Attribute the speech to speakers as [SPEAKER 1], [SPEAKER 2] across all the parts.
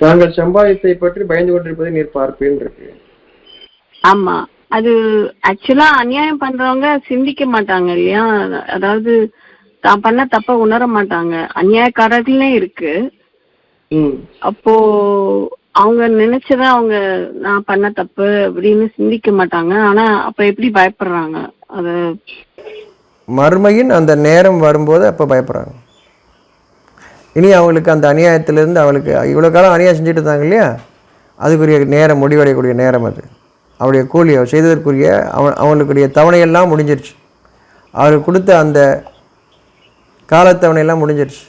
[SPEAKER 1] தாங்கள் சம்பாதித்தை பற்றி பயந்து கொண்டிருப்பதை நீர் பார்ப்பேன் இருக்கு.
[SPEAKER 2] ஆமா. அது ஆக்சுவலா அநியாயம் பண்றவங்க சிந்திக்க மாட்டாங்க இல்லையா? அதாவது தான் பண்ண தப்ப உணர மாட்டாங்க. அநியாயக்காரர்களே இருக்கு.
[SPEAKER 1] ம்.
[SPEAKER 2] அப்போ அவங்க நினைச்சத அவங்க நான் பண்ண தப்பு அப்படின்னு சிந்திக்க மாட்டாங்க. ஆனா அப்ப எப்படி பயப்படுறாங்க? அது
[SPEAKER 3] மறுமையின் அந்த நேரம் வரும்போது அப்போ பயப்படுறாங்க. இனி அவங்களுக்கு அந்த அநியாயத்திலிருந்து அவளுக்கு இவ்வளோ காலம் அநியாயம் செஞ்சுட்டு இருந்தாங்க இல்லையா? அதுக்குரிய நேரம் முடிவடையக்கூடிய நேரம் அது. அவருடைய கூலி அவர் செய்ததற்குரிய அவன் அவங்களுக்குரிய தவணையெல்லாம் முடிஞ்சிருச்சு. அவர் கொடுத்த அந்த காலத்தவணையெல்லாம் முடிஞ்சிருச்சு.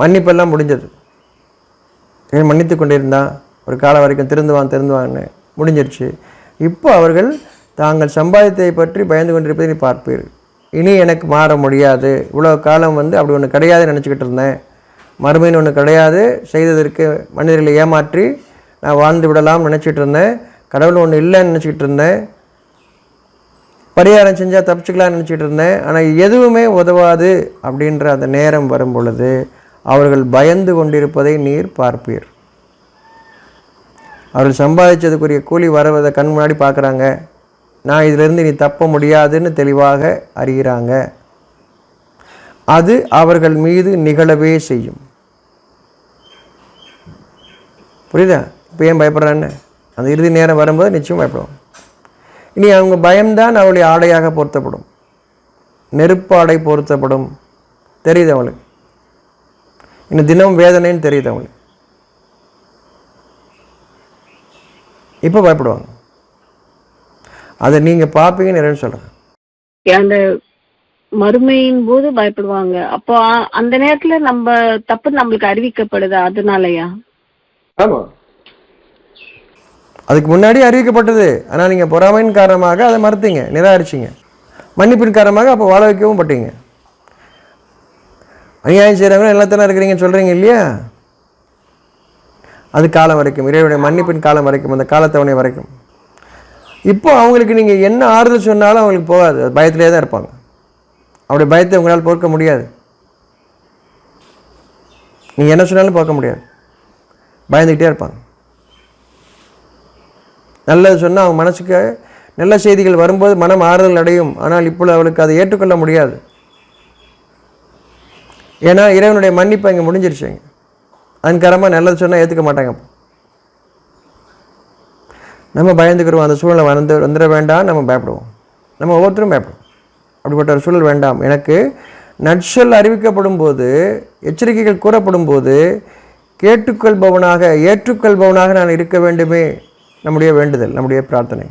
[SPEAKER 3] மன்னிப்பெல்லாம் முடிஞ்சது. மன்னித்து கொண்டிருந்தான் ஒரு காலம் வரைக்கும் திருந்துவான் திருந்துவான்னு முடிஞ்சிருச்சு. இப்போ அவர்கள் தாங்கள் சம்பாதித்தை பற்றி பயந்து கொண்டிருப்பதை நீ பார்ப்பீர்கள். இனி எனக்கு மாற முடியாது. இவ்வளோ காலம் வந்து அப்படி ஒன்று கிடையாது நினச்சிக்கிட்டு இருந்தேன். மறுமைன்னு ஒன்று கிடையாது. செய்ததற்கு மனிதர்களை ஏமாற்றி நான் வாழ்ந்து விடலாம் நினச்சிட்டு இருந்தேன். கடவுள் ஒன்று இல்லைன்னு நினச்சிக்கிட்டு இருந்தேன். பரிகாரம் செஞ்சால் தப்பிச்சுக்கலாம்னு நினச்சிட்டு இருந்தேன். ஆனால் எதுவுமே உதவாது அப்படின்ற அந்த நேரம் வரும் பொழுது அவர்கள் பயந்து கொண்டிருப்பதை நீர் பார்ப்பீர். அவர்கள் சம்பாதிச்சதுக்குரிய கூலி வருவதை கண் முன்னாடி பார்க்குறாங்க. நான் இதிலிருந்து நீ தப்ப முடியாதுன்னு தெளிவாக அறிகிறாங்க. அது அவர்கள் மீது நிகழவே செய்யும். புரியுதா? இப்போ ஏன் பயப்படுறான்னு? அந்த இறுதி நேரம் வரும்போது நிச்சயம் பயப்படுவோம். இனி அவங்க பயம்தான் அவளுடைய ஆடையாக பொருத்தப்படும். நெருப்பாடை பொருத்தப்படும். தெரியுது அவளுக்கு இன்னும் தினம் வேதனைன்னு தெரியுது அவங்களுக்கு. இப்போ பயப்படுவாங்க. அதை நீங்கள் பார்ப்பீங்கன்னு நிறைய சொல்கிறேன்
[SPEAKER 2] அந்த மறுமையின் போது பயப்படுவாங்க. அப்போ அந்த நேரத்துல நம்ம தப்பு நம்மளுக்கு அறிவிக்கப்படுது? அதனாலயா?
[SPEAKER 1] ஆமா.
[SPEAKER 3] அதுக்கு முன்னாடி அறிவிக்கப்பட்டது. ஆனால் நீங்கள் பொறாமையின் காரணமாக அதை மறுத்தீங்க. நிராகரிச்சிங்க. மன்னிப்பின் காரணமாக அப்போ வாழ வைக்கவும் பட்டீங்க. அநியாயம் செய்கிறவங்க எல்லாத்தானே இருக்கிறீங்கன்னு சொல்கிறீங்க இல்லையா? அது காலம் வரைக்கும் இறைவனுடைய மன்னிப்பின் காலம் வரைக்கும் அந்த காலத்தவணை வரைக்கும். இப்போ அவங்களுக்கு நீங்கள் என்ன ஆறுதல் சொன்னாலும் அவங்களுக்கு போகாது. பயத்திலே தான் இருப்பாங்க. அவருடைய பயத்தை உங்களால் பொறுக்க முடியாது. நீங்கள் என்ன சொன்னாலும் பார்க்க முடியாது. பயந்துக்கிட்டே இருப்பாங்க. நல்லது சொன்னால் அவங்க மனசுக்கு நல்ல செய்திகள் வரும்போது மனம் ஆறுதல் அடையும். ஆனால் இப்பொழுது அவளுக்கு அதை ஏற்றுக்கொள்ள முடியாது. ஏன்னா இறைவனுடைய மன்னிப்பு இங்கே முடிஞ்சிருச்சுங்க அதுக்காரமாக அதன் காரணமாக நல்லது சொன்னால் ஏற்றுக்க மாட்டாங்க நம்ம பயந்துக்கிறோம் அந்த சூழலை வந்து வந்துட வேண்டாம் நம்ம பயப்படுவோம். நம்ம ஒவ்வொருத்தரும் பயப்படுவோம். அப்படிப்பட்ட ஒரு சூழல் வேண்டாம். எனக்கு நட்சல் அறிவிக்கப்படும் போது எச்சரிக்கைகள் கூறப்படும் போது கேட்டுக்கொள்பவனாக ஏற்றுக்கொள்பவனாக நான் இருக்க வேண்டுமே நம்முடைய வேண்டுதல் நம்முடைய பிரார்த்தனை.